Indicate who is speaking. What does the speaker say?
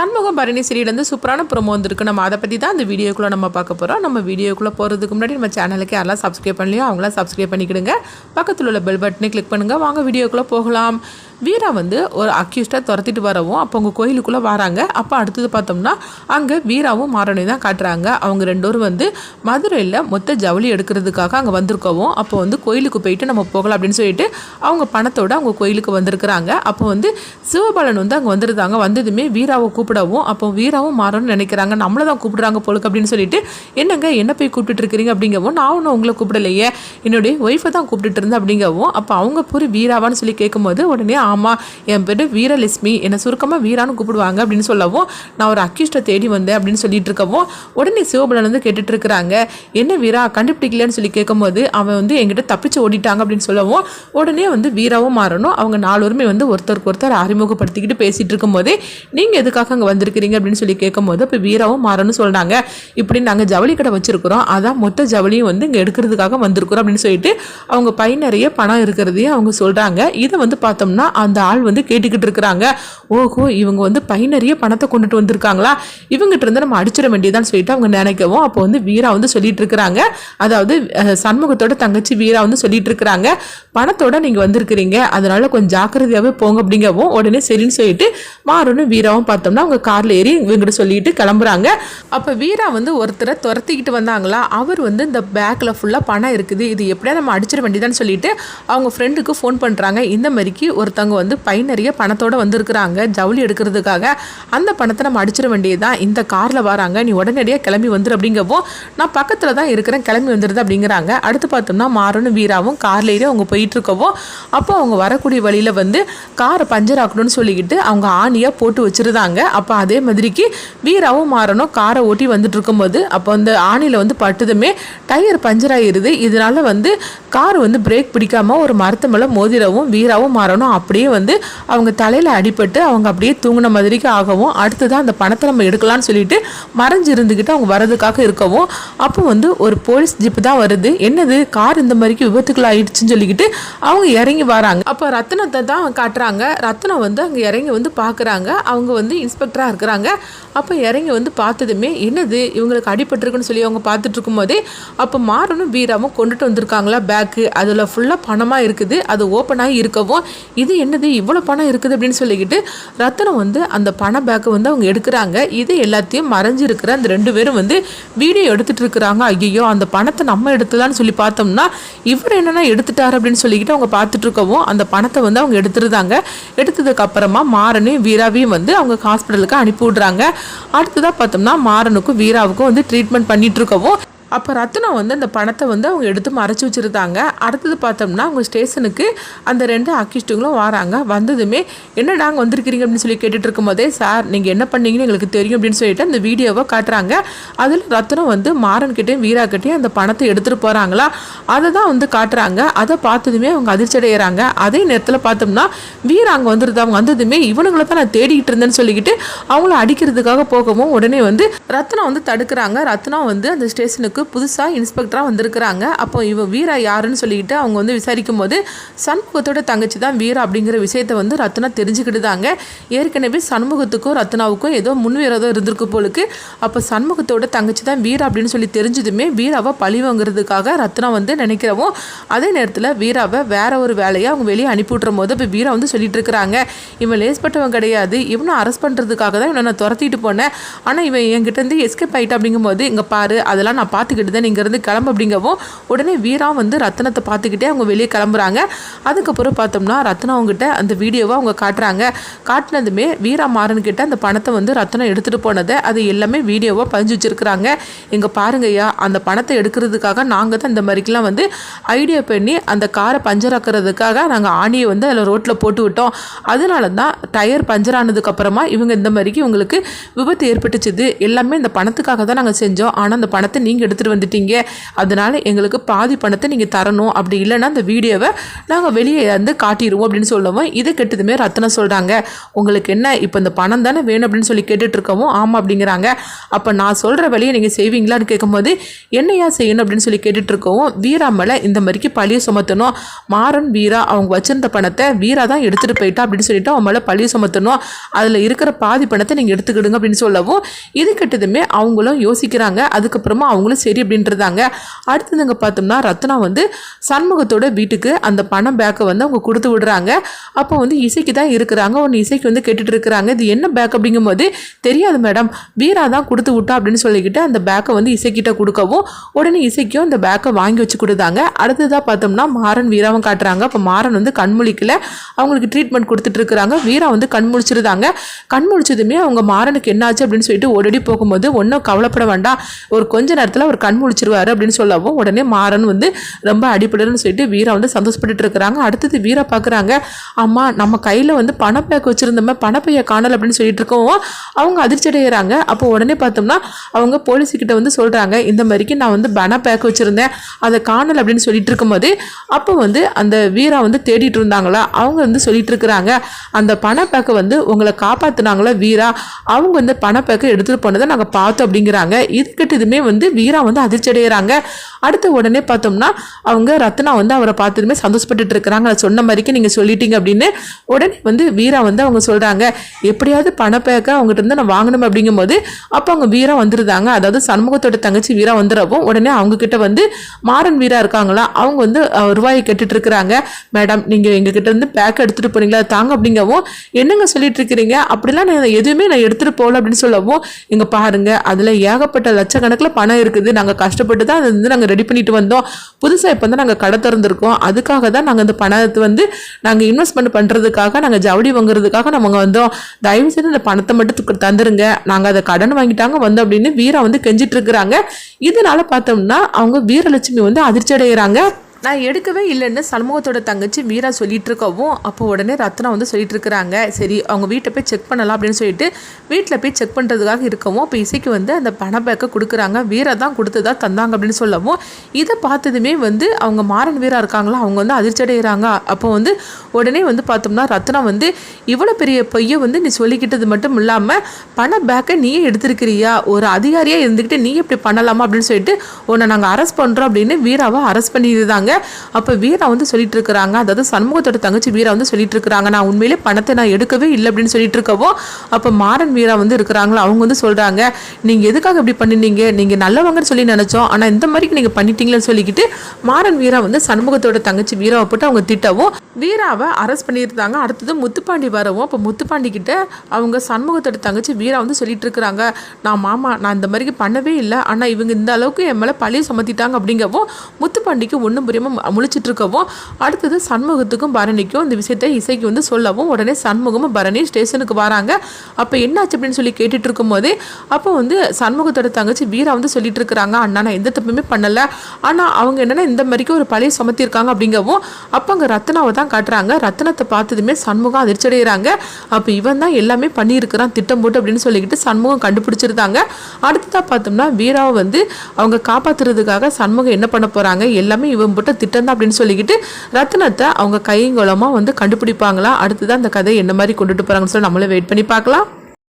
Speaker 1: சண்முகம் பரணி சீரியலேருந்து சூப்பரான ப்ரோமோ வந்திருக்கு. நம்ம அதை பற்றி தான் அந்த வீடியோக்குள்ளே நம்ம பார்க்க போகிறோம் நம்ம வீடியோக்குள்ளே போகிறதுக்கு முன்னாடி நம்ம சேனலுக்கு யாரெல்லாம் சப்ஸ்கிரைப் பண்ணலையோ அவங்களாம் சப்ஸ்கிரைப் பண்ணிக்கிடுங்க. பக்கத்தில் உள்ள பெல் பட்டனை கிளிக் பண்ணுங்கள் வாங்க வீடியோக்குள்ளே போகலாம். வீரா வந்து ஒரு அக்யூஸ்டாக துரத்திட்டு வரவும் அப்போ அவங்க கோயிலுக்குள்ளே வராங்க. அப்போ அடுத்தது பார்த்தோம்னா அங்கே வீராவும் மாரணி தான் காட்டுறாங்க. அவங்க ரெண்டோரும் வந்து மதுரையில் மொத்த ஜவுளி எடுக்கிறதுக்காக அங்கே வந்திருக்கவும் அப்போ வந்து கோயிலுக்கு போயிட்டு நம்ம போகலாம் அப்படின்னு சொல்லிட்டு அவங்க பணத்தோட அவங்க கோயிலுக்கு வந்திருக்கிறாங்க. அப்போ வந்து சிவபாலன் வந்து அங்கே வந்திருந்தாங்க வந்ததுமே வீராவை கூப்பிடவும் அப்போ வீராவும் மாறணும்னு நினைக்கிறாங்க. நம்மளை தான் கூப்பிடுறாங்க போலுக்கு அப்படின்னு சொல்லிட்டு என்னங்க என்ன போய் கூப்பிட்டு இருக்கிறீங்க அப்படிங்கவும் நான் ஒன்றும் உங்களை கூப்பிடலையே. என்னுடைய ஒய்ஃபை தான் கூப்பிட்டுட்டு இருந்தேன் அப்படிங்கவும் அப்போ அவங்க பூரி வீராவான்னு சொல்லி கேட்கும்போது உடனே ஆமாம் என் பேர் வீரலட்சுமி என்னை சுருக்கமாக வீரான்னு கூப்பிடுவாங்க அப்படின்னு சொல்லவும் நான் ஒரு அக்யூஸ்ட்டை தேடி வந்தேன் அப்படின்னு சொல்லிட்டு இருக்கவும் உடனே சிவபலன் வந்து கேட்டுட்டு இருக்கிறாங்க என்ன வீரா கண்டுபிடிக்கலன்னு சொல்லி கேட்கும்போது அவன் வந்து என்கிட்ட தப்பிச்சு ஓடிட்டாங்க அப்படின்னு சொல்லவும் உடனே வந்து வீராவும் மாறணும். அவங்க நாலுமே வந்து ஒருத்தருக்கு ஒருத்தர் அறிமுகப்படுத்திக்கிட்டு பேசிட்டு இருக்கும்போதே நீங்கள் எதுக்காக அங்கே வந்திருக்கிறீங்க? அப்படின்னு சொல்லி கேட்கும்போது இப்போ வீராவும் மாறணும்னு சொல்கிறாங்க இப்படி நாங்கள் ஜவுளி கடை வச்சிருக்கிறோம். அதான் மொத்த ஜவுளியும் வந்து இங்கே எடுக்கிறதுக்காக வந்திருக்கிறோம் அப்படின்னு சொல்லிட்டு அவங்க பை நிறைய பணம் இருக்கிறதையும் அவங்க சொல்கிறாங்க இதை வந்து பார்த்தோம்னா அந்த ஆள் வந்து கேட்டுக்கிட்டு இருக்கிறாங்க. ஓஹோ இவங்க வந்து பை நிறைய பணத்தை கொண்டுட்டு வந்திருக்காங்களா? இவங்ககிட்ட இருந்து நம்ம அடிச்சிட வேண்டியதான்னு சொல்லிட்டு அவங்க நினைக்கவும் அப்போ வந்து வீரா வந்து சொல்லிட்டு இருக்கிறாங்க. அதாவது சண்முகத்தோட தங்கச்சி வீரா வந்து சொல்லிட்டு இருக்கிறாங்க. பணத்தோட நீங்கள் வந்திருக்கிறீங்க. அதனால கொஞ்சம் ஜாக்கிரதையாகவே போங்க அப்படிங்கவும் உடனே சரின்னு சொல்லிட்டு மாறனும் வீராவும் பார்த்தோம்னா அவங்க காரில் ஏறி இவங்கிட்ட சொல்லிட்டு கிளம்புறாங்க. அப்போ வீரா வந்து ஒருத்தரை துரத்திக்கிட்டு வந்தாங்களா? அவர் வந்து இந்த பேக்கில் ஃபுல்லாக பணம் இருக்குது. இது எப்படியா நம்ம அடிச்சிட வேண்டியதான்னு சொல்லிட்டு அவங்க ஃப்ரெண்டுக்கு ஃபோன் பண்ணுறாங்க இந்த மாதிரிக்கு ஒருத்தவங்க வந்து பை நிறைய பணத்தோடு வந்திருக்கிறாங்க. ஜவுளி எடுக்கிறதுக்காக அந்த பணத்தை நம்ம அடிச்சிட வேண்டியதுதான். இந்த காரில் வராங்க. நீ உடனடியாக கிளம்பி வந்துரு அப்படிங்கப்போ நான் பக்கத்தில் தான் இருக்கிறேன். கிளம்பி வந்துடுது அப்படிங்கிறாங்க. அடுத்து பார்த்தோம்னா மாறனும் வீராவும் கார்லேயே அவங்க போயிட்டுருக்கவோ அப்போ அவங்க வரக்கூடிய வழியில் வந்து காரை பஞ்சர் ஆக்கணும்னு சொல்லிக்கிட்டு அவங்க ஆணியாக போட்டு வச்சிருந்தாங்க. அப்போ அதே மாதிரிக்கு வீராவும் மாறனும் காரை ஓட்டி வந்துட்டு இருக்கும்போது அப்போ அந்த ஆணியில் வந்து பட்டுதுமே டயர் பஞ்சர் ஆகிருது இதனால வந்து கார் வந்து பிரேக் பிடிக்காமல் ஒரு மரத்து மேலே மோதிரவும் வீராவும் மாறணும். அப்படியே வந்து அவங்க தலையில் அடிபட்டு அவங்க அப்படியே தூங்கின மாதிரிக்கு ஆகவும் அடுத்ததான் அந்த பணத்தை நம்ம எடுக்கலாம்னு சொல்லிட்டு மறைஞ்சு இருந்துக்கிட்டு அவங்க வரதுக்காக இருக்கவும் அப்போ வந்து ஒரு போலீஸ் ஜிப்பு தான் வருது. என்னது? கார் இந்த மாதிரிக்கு விபத்துக்கள் ஆயிடுச்சுன்னு சொல்லிக்கிட்டு அவங்க இறங்கி வராங்க. அப்போ ரத்னத்தை தான் காட்டுறாங்க. ரத்னம் வந்து அங்கே இறங்கி வந்து பார்க்குறாங்க அவங்க வந்து இன்ஸ்பெக்டராக இருக்கிறாங்க. அப்போ இறங்கி வந்து பார்த்ததுமே என்னது? இவங்களுக்கு அடிபட்டிருக்குன்னு சொல்லி அவங்க பார்த்துட்டு இருக்கும்போதே அப்போ மாறனும் வீராவும் கொண்டுட்டு வந்திருக்காங்களா பேக்கு அதில் ஃபுல்லாக பணமாக இருக்குது. அது ஓப்பனாகி இருக்கவும் இது என்னது இவ்வளோ பணம் இருக்குது அப்படின்னு சொல்லிக்கிட்டு ரத்தனம் வந்து அந்த பண பேக்கை வந்து அவங்க எடுக்கிறாங்க. இது எல்லாத்தையும் மறைஞ்சிருக்கிற அந்த ரெண்டு பேரும் வந்து வீடியோ எடுத்துட்டு இருக்கிறாங்க. ஐயோ அந்த பணத்தை நம்ம எடுத்துலான்னு சொல்லி பார்த்தோம்னா இவர் என்னென்னா எடுத்துட்டாரு அப்படின்னு சொல்லிக்கிட்டு அவங்க பார்த்துட்டு இருக்கவும் அந்த பணத்தை வந்து அவங்க எடுத்துருந்தாங்க. எடுத்ததுக்கு அப்புறமா மாறனையும் வீராவையும் வந்து அவங்க ஹாஸ்பிட்டலுக்கு அனுப்பி விடுறாங்க. அடுத்ததாக பார்த்தோம்னா மாறனுக்கும் வீராவுக்கும் வந்து ட்ரீட்மெண்ட் பண்ணிட்டு இருக்கவும் அப்போ ரத்னம் வந்து அந்த பணத்தை வந்து அவங்க எடுத்து மறைச்சி வச்சுருந்தாங்க. அடுத்தது பார்த்தோம்னா அவங்க ஸ்டேஷனுக்கு அந்த ரெண்டு அக்கிஸ்ட்டுங்களும் வராங்க. வந்ததுமே என்ன நாங்கள் வந்திருக்கிறீங்க? அப்படின்னு சொல்லி கேட்டுட்டு இருக்கும்போதே சார் நீங்கள் என்ன பண்ணீங்கன்னு எங்களுக்கு தெரியும் அப்படின்னு சொல்லிட்டு அந்த வீடியோவை காட்டுறாங்க. அதில் ரத்னம் வந்து மாறன்கிட்டையும் வீராக்கிட்டையும் அந்த பணத்தை எடுத்துகிட்டு போகிறாங்களா அதை தான் வந்து காட்டுறாங்க. அதை பார்த்ததுமே அவங்க அதிர்ச்சி அடைகிறாங்க அதே நேரத்தில் பார்த்தோம்னா வீரா அங்கே வந்துருது? அவங்க வந்ததுமே இவனுங்களை தான் நான் தேடிக்கிட்டு இருந்தேன்னு சொல்லிக்கிட்டு அவங்கள அடிக்கிறதுக்காக போகவும் உடனே வந்து ரத்னம் வந்து தடுக்கிறாங்க. ரத்னம் வந்து அந்த ஸ்டேஷனுக்கு புதுசாக இன்ஸ்பெக்டராக வந்திருக்கிறாங்க. அப்போ இவ வீரா யாருன்னு சொல்லிக்கிட்டு அவங்க வந்து விசாரிக்கும் போது சண்முகத்தோட தங்கச்சி தான் வீரா அப்படிங்கிற விஷயத்தை வந்து ரத்னா தெரிஞ்சுக்கிட்டுதாங்க. ஏற்கனவே சண்முகத்துக்கும் ரத்னாவுக்கும் ஏதோ முன்விரோதம் இருந்திருக்கு போலுக்கு அப்போ சண்முகத்தோட தங்கச்சி தான் வீரா அப்படின்னு சொல்லி தெரிஞ்சதுமே வீராவை பழி வாங்குறதுக்காக ரத்னா வந்து நினைக்கிறவும் அதே நேரத்தில் வீராவை வேற ஒரு வேலையை அவங்க வெளியே அனுப்பி போது இப்போ வீரா வந்து சொல்லிட்டு இருக்கிறாங்க இவன் லேஸ்பட்டவன் கிடையாது. இவனை அரெஸ்ட் பண்ணுறதுக்காக தான் இவனை நான் துரத்திட்டு போனேன். ஆனால் இவன் என்கிட்ட இருந்து எஸ்கேப் ஆயிட்டா அப்படிங்கும்போது இங்கே பாரு அதெல்லாம் நான் பார்த்து பார்த்துக்கிட்டு தான் இங்கேருந்து கிளம்பு அப்படிங்கவும் உடனே வீரா வந்து ரத்னத்தை பார்த்துக்கிட்டே அவங்க வெளியே கிளம்புறாங்க. அதுக்கப்புறம் பார்த்தோம்னா ரத்னம் அவங்ககிட்ட அந்த வீடியோவை அவங்க காட்டுறாங்க. காட்டினதுமே வீரா மாறன்கிட்ட அந்த பணத்தை வந்து ரத்னம் எடுத்துகிட்டு போனதை அது எல்லாமே வீடியோவாக பதிஞ்சு வச்சுருக்குறாங்க. இங்கே பாருங்கய்யா அந்த பணத்தை எடுக்கிறதுக்காக நாங்கள் தான் இந்த மாதிரிக்கெலாம் வந்து ஐடியா பண்ணி அந்த காரை பஞ்சர் ஆக்கிறதுக்காக நாங்கள் ஆணியை வந்து அதில் ரோட்டில் போட்டு விட்டோம். அதனால தான் டயர் பஞ்சர் ஆனதுக்கப்புறமா இவங்க இந்த மாதிரிக்கு உங்களுக்கு விபத்து ஏற்பட்டுச்சுது எல்லாமே இந்த பணத்துக்காக தான் நாங்கள் செஞ்சோம். ஆனால் அந்த பணத்தை நீங்கள் எடுத்து எடுத்துகிட்டு வந்துட்டீங்க. அதனால் எங்களுக்கு பாதி பணத்தை நீங்கள் தரணும். அப்படி இல்லைன்னா அந்த வீடியோவை நாங்கள் வெளியே வந்து காட்டிடுவோம் அப்படின்னு சொல்லவும். இதை கெட்டதுமே ரத்னா சொல்கிறாங்க உங்களுக்கு என்ன இப்போ இந்த பணம் தானே வேணும் அப்படின்னு சொல்லி கேட்டுட்ருக்கவும் ஆமாம் அப்படிங்கிறாங்க. அப்போ நான் சொல்கிற வேலையை நீங்கள் செய்வீங்களான்னு கேட்கும்போது என்னையா செய்யணும் அப்படின்னு சொல்லி கேட்டுட்ருக்கவும் வீரா மேலே இந்த மாதிரிக்கு பழிய சுமத்தணும். மாறன் வீரா அவங்க வச்சிருந்த பணத்தை வீரா தான் எடுத்துகிட்டு போயிட்டா அப்படின்னு சொல்லிட்டு அவன் மேலே பழிய சுமத்தணும். அதில் இருக்கிற பாதி பணத்தை நீங்கள் எடுத்துக்கிடுங்க அப்படின்னு சொல்லவும் இது கெட்டதுமே அவங்களும் யோசிக்கிறாங்க. அதுக்கப்புறமா அவங்களும் சரி அப்படின்றதாங்க. அடுத்ததுங்க பார்த்தோம்னா ரத்னா வந்து சண்முகத்தோட வீட்டுக்கு அந்த பணம் பேக்கை வந்து அவங்க கொடுத்து விடுறாங்க. அப்போ வந்து இசைக்கு தான் இருக்கிறாங்க. ஒன்று இசைக்கு வந்து கேட்டுட்டு இருக்கிறாங்க. இது என்ன பேக் அப்படிங்கும்போது தெரியாது மேடம் வீரா தான் கொடுத்து விட்டா அப்படின்னு சொல்லிக்கிட்டு அந்த பேக்கை வந்து இசைக்கிட்ட கொடுக்கவும் உடனே இசைக்கும் அந்த பேக்கை வாங்கி வச்சு கொடுத்தாங்க. அடுத்ததாக பார்த்தோம்னா மாறன் வீராவும் காட்டுறாங்க. அப்போ மாறன் வந்து கண்முழிக்கல அவங்களுக்கு ட்ரீட்மெண்ட் கொடுத்துட்டு இருக்கிறாங்க. வீரா வந்து கண் முழிச்சிருந்தாங்க. கண் முழிச்சதுமே அவங்க மாறனுக்கு என்னாச்சு அப்படின்னு சொல்லிட்டு ஓடடி போகும்போது ஒன்றும் கவலைப்பட வேண்டாம். ஒரு கொஞ்ச நேரத்தில் அவர் கண் முழிச்சிருவார் அப்படின்னு சொல்லவும் உடனே மாறன் வந்து ரொம்ப அடிப்படன்னு சொல்லிட்டு வீரா வந்து சந்தோஷப்பட்டு இருக்கிறாங்க. அடுத்தது வீரா பார்க்குறாங்க அம்மா நம்ம கையில் வந்து பணப்பேக் வச்சுருந்தோமே பணப்பையை காணல் அப்படின்னு சொல்லிட்டு இருக்கவும் அவங்க அதிர்ச்சி அடைகிறாங்க அப்போ உடனே பார்த்தோம்னா அவங்க போலீஸுக்கிட்ட வந்து சொல்கிறாங்க இந்த மாதிரிக்கு நான் வந்து பண பேக் வச்சுருந்தேன் அதை காணல் அப்படின்னு சொல்லிட்டு இருக்கும்போது அப்போ வந்து அந்த வீரா வந்து தேடிட்டு இருந்தாங்களா? அவங்க வந்து சொல்லிட்டு இருக்கிறாங்க அந்த பண பேக்கை வந்து உங்களை காப்பாற்றினாங்களா வீரா? அவங்க வந்து பண பேக்கை எடுத்துகிட்டு போனதை நாங்கள் பார்த்தோம் அப்படிங்கிறாங்க. இதுக்கிட்ட இதுமே வந்து வீரா வந்து அதிர்ச்சி அடைகிறாங்க அடுத்த உடனே பார்த்தோம்னா அவங்க ரத்னா வந்து அவரை பார்த்ததுமே சந்தோஷப்பட்டுட்டு இருக்கிறாங்க. நான் சொன்ன மாதிரிக்கு நீங்கள் சொல்லிட்டீங்க அப்படின்னு உடனே வந்து வீரா வந்து அவங்க சொல்கிறாங்க எப்படியாவது பணப்பேக்க அவங்ககிட்ட இருந்து நான் வாங்கணும் அப்படிங்கும்போது அப்போ அவங்க வீரா வந்துருந்தாங்க அதாவது சண்முகத்தோட தங்கச்சி வீரா வந்துடுறப்போ உடனே அவங்கக்கிட்ட வந்து மாறன் வீரா இருக்காங்களா? அவங்க வந்து ரூபாயை கேட்டுட்டு இருக்கிறாங்க. மேடம் நீங்கள் எங்ககிட்ட இருந்து பேக் எடுத்துகிட்டு போனீங்களா தாங்க அப்படிங்கவும் என்னங்க சொல்லிட்டு இருக்கிறீங்க? அப்படிலாம் நான் எதுவுமே நான் எடுத்துகிட்டு போகல அப்படின்னு சொல்லவும் இங்கே பாருங்கள் அதில் ஏகப்பட்ட லட்சக்கணக்கில் பணம் இருக்குது. நாங்கள் கஷ்டப்பட்டு தான் அதை வந்து நாங்கள் ரெடி பண்ணிட்டு வந்தோம். புதுசாக இப்போ வந்து நாங்கள் கடை திறந்துருக்கோம். அதுக்காக தான் நாங்கள் அந்த பணத்தை வந்து நாங்கள் இன்வெஸ்ட்மெண்ட் பண்ணுறதுக்காக நாங்கள் ஜவுளி வாங்குறதுக்காக நம்ம வந்தோம். தயவு செய்து இந்த பணத்தை மட்டும் தந்துருங்க. நாங்கள் அதை கடன் வாங்கிட்டாங்க வந்தோம் அப்படின்னு வீரா வந்து கெஞ்சிட்டு இருக்கிறாங்க. இதனால பார்த்தோம்னா அவங்க வீரலட்சுமி வந்து அதிர்ச்சி அடைகிறாங்க நான் எடுக்கவே இல்லைன்னு சண்முகத்தோட தங்கச்சி வீரா சொல்லிட்டு இருக்கவும் அப்போ உடனே ரத்னா வந்து சொல்லிட்டு இருக்கிறாங்க சரி அவங்க வீட்டை போய் செக் பண்ணலாம் அப்படின்னு சொல்லிட்டு வீட்டில் போய் செக் பண்ணுறதுக்காக இருக்கவும் இப்போ இசைக்கு வந்து அந்த பண பேக்கை கொடுக்குறாங்க. வீரா தான் கொடுத்ததா தந்தாங்க அப்படின்னு சொல்லவும் இதை பார்த்ததுமே வந்து அவங்க மாறன் வீரா இருக்காங்களா? அவங்க வந்து அதிர்ச்சி அடைகிறாங்க அப்போ வந்து உடனே வந்து பார்த்தோம்னா ரத்னா வந்து இவ்வளோ பெரிய பொய்யை வந்து நீ சொல்லிக்கிட்டது மட்டும் இல்லாமல் பண பேக்கை நீயே எடுத்திருக்கிறியா? ஒரு அதிகாரியாக இருந்துக்கிட்டு நீ இப்படி பண்ணலாமா? அப்படின்னு சொல்லிட்டு உன்னை நாங்கள் அரெஸ்ட் பண்ணுறோம் அப்படின்னு வீராவை அரெஸ்ட் பண்ணியிருந்தாங்க. அப்போ வீரா வந்து சொல்லிட்டு இருக்கிறாங்க அதாவது சண்முகத்தோட தங்கச்சி வீரா வந்து சொல்லிட்டு இருக்கிறாங்க நான் உண்மையிலே பணத்தை நான் எடுக்கவே இல்லை அப்படின்னு சொல்லிட்டு இருக்கவோ அப்போ மாறன் வீரா வந்து இருக்கிறாங்களோ? அவங்க வந்து சொல்கிறாங்க நீங்கள் எதுக்காக இப்படி பண்ணினீங்க? நீங்கள் நல்லவங்கன்னு சொல்லி நினச்சோம். ஆனால் இந்த மாதிரி நீங்கள் பண்ணிட்டீங்களேன்னு சொல்லிக்கிட்டு மாறன் வீரா வந்து சண்முகத்தோட தங்கச்சி வீராவை போட்டு அவங்க திட்டவும் வீராவை அரெஸ்ட் பண்ணியிருந்தாங்க. அடுத்தது முத்துப்பாண்டி வரவும் அப்போ முத்துப்பாண்டி கிட்ட அவங்க சண்முகத்தோட தங்கச்சி வீரா வந்து சொல்லிட்டு இருக்கிறாங்க நான் மாமா நான் இந்த மாதிரி பண்ணவே இல்லை. ஆனால் இவங்க இந்த அளவுக்கு என் மேலே பழைய சுமத்திட்டாங்க அப்படிங்கவும் முத்துப்பாண்டிக்கு ஒன்றும் புரிய முழிச்சிட்டு இருக்கவும் அடுத்தது சண்முகத்துக்கும் பரணிக்கும் இந்த விஷயத்தை இசைக்கு வந்து சொல்லவும் உடனே சண்முகமும் பரணி ஸ்டேஷனுக்கு வராங்க. அப்போ என்னாச்சு அப்படின்னு சொல்லி கேட்டுட்டு இருக்கும்போது அப்போ வந்து சண்முகத்தோட தங்கச்சி வீரா வந்து சொல்லிட்டு இருக்கிறாங்க அண்ணா நான் எந்த தப்புமே பண்ணலை. ஆனால் அவங்க என்னென்னா இந்த மாதிரிக்கு ஒரு பழைய சுமத்திருக்காங்க அப்படிங்கவும் அப்போ அங்கே ரத்னாவை தான் காட்டுறாங்க. ரத்னத்தை பார்த்ததுமே சண்முகம் அதிர்ச்சி அடைகிறாங்க அப்போ இவன் தான் எல்லாமே பண்ணியிருக்கிறான் திட்டம் போட்டு அப்படின்னு சொல்லிக்கிட்டு சண்முகம் கண்டுபிடிச்சிருந்தாங்க. அடுத்ததாக பார்த்தோம்னா வீராவை வந்து அவங்க காப்பாத்துறதுக்காக சண்முகம் என்ன பண்ண போகிறாங்க எல்லாமே இவன் போட்டு திட்டம் தான் அப்படின்னு சொல்லிக்கிட்டு ரத்னத்தை அவங்க கையங்குளமாக வந்து கண்டுபிடிப்பாங்களா? அடுத்ததான் அந்த கதையை என்ன மாதிரி கொண்டுட்டு போகிறாங்கன்னு சொல்லி நம்மளே வெயிட் பண்ணி பார்க்கலாம்.